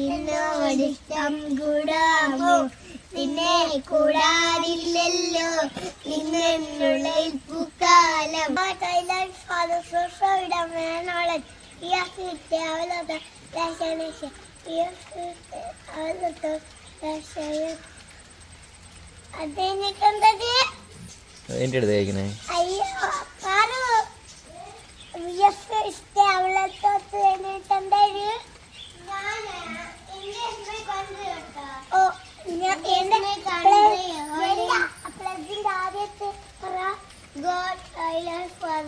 ഇന്നോടിഷ്ടം കൂടാമോ? നിന്നെ കൂടാതില്ലല്ലോ നിന്നുള്ളിൽ പൂക്കാലം ഫാദർ സോഷയുടെ മേനോളൻ ഈ അസിത്തെ അവലത്തെ ദശനശ ഈ അസിത്തെ അവലത്തെ ദശയ അതെനിക്കെന്തത് എന്റെ അടുത്ത് കഴിക്കണേ. അയ്യോ അവളത്തെ എന്നിട്ടെന്തായാലും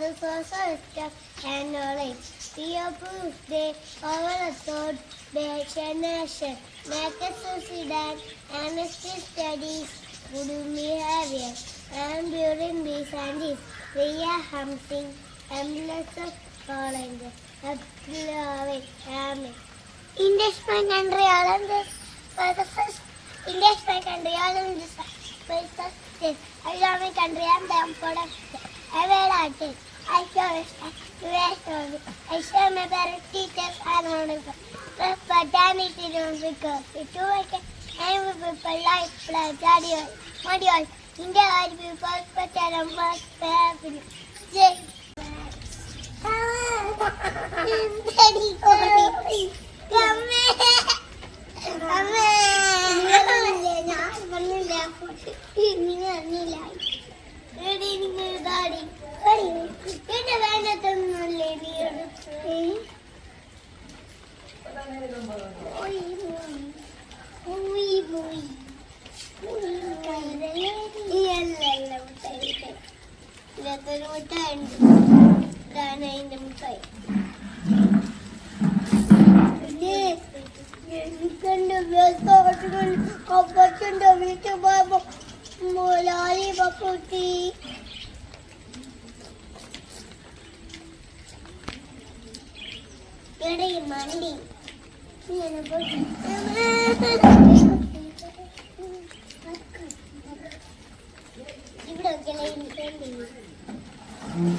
Father, for so stuff and knowledge. Be approved, they our thought, their generation. Make us suicide and studies, good behavior, and during these and this. We are humping and of calling. Amen. Amen. India's my country, all of this. For the first, India's my country, all of this. For the first. I love my country, and down for the I will at. I show respect to their service. I show my parents, teachers, and owners. Prepare Danny to the because it's working. I'm a people, life, blood, radio, module. India, I will first, but I am first, happy. Jay. Daddy, മുട്ടായി ഉണ്ട് ഇതാണ് അതിന്റെ മുട്ടായി എനിക്കെന്റെ വ്യസ്തവട്ടുകൾ കപ്പച്ചുണ്ട് വീട്ടിൽ പോയപ്പോ മോലാലി പപ്പൂട്ടി. മണ്ടി. ഇവിടെ 嗯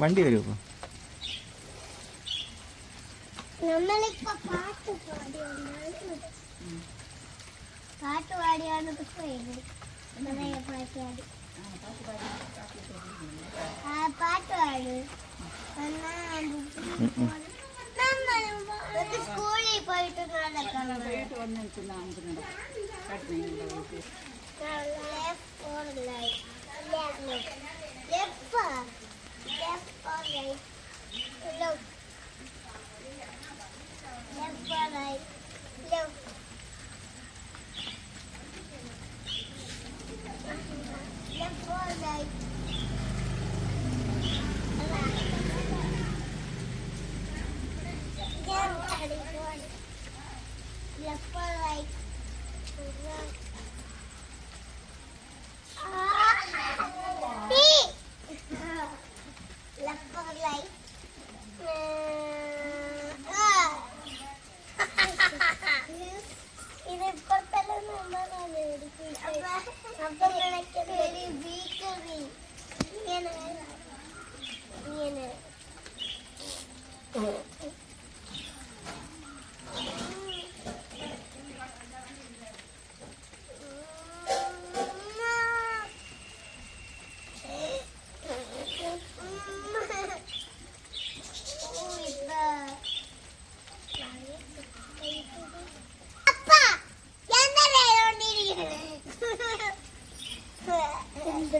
വണ്ടി വരുമോ നമ്മളിപ്പോ പാട്ട് പാടിയാണ് പാട്ട് പാടിയാണ് പോയത് നിറയെ പാട്ട് പാടി ആ പാട്ട് പാട്. സ്കൂളിൽ പോയിട്ട് നടക്കണം heading towards. Left or right?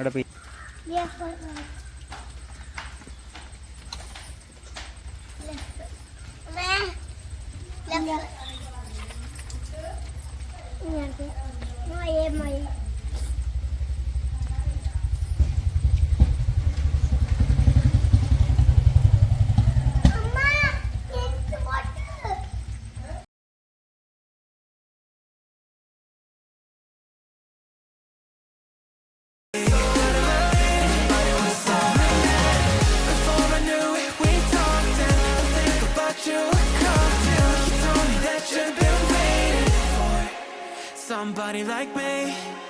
അവിടെ പോയി Yeah. somebody like me.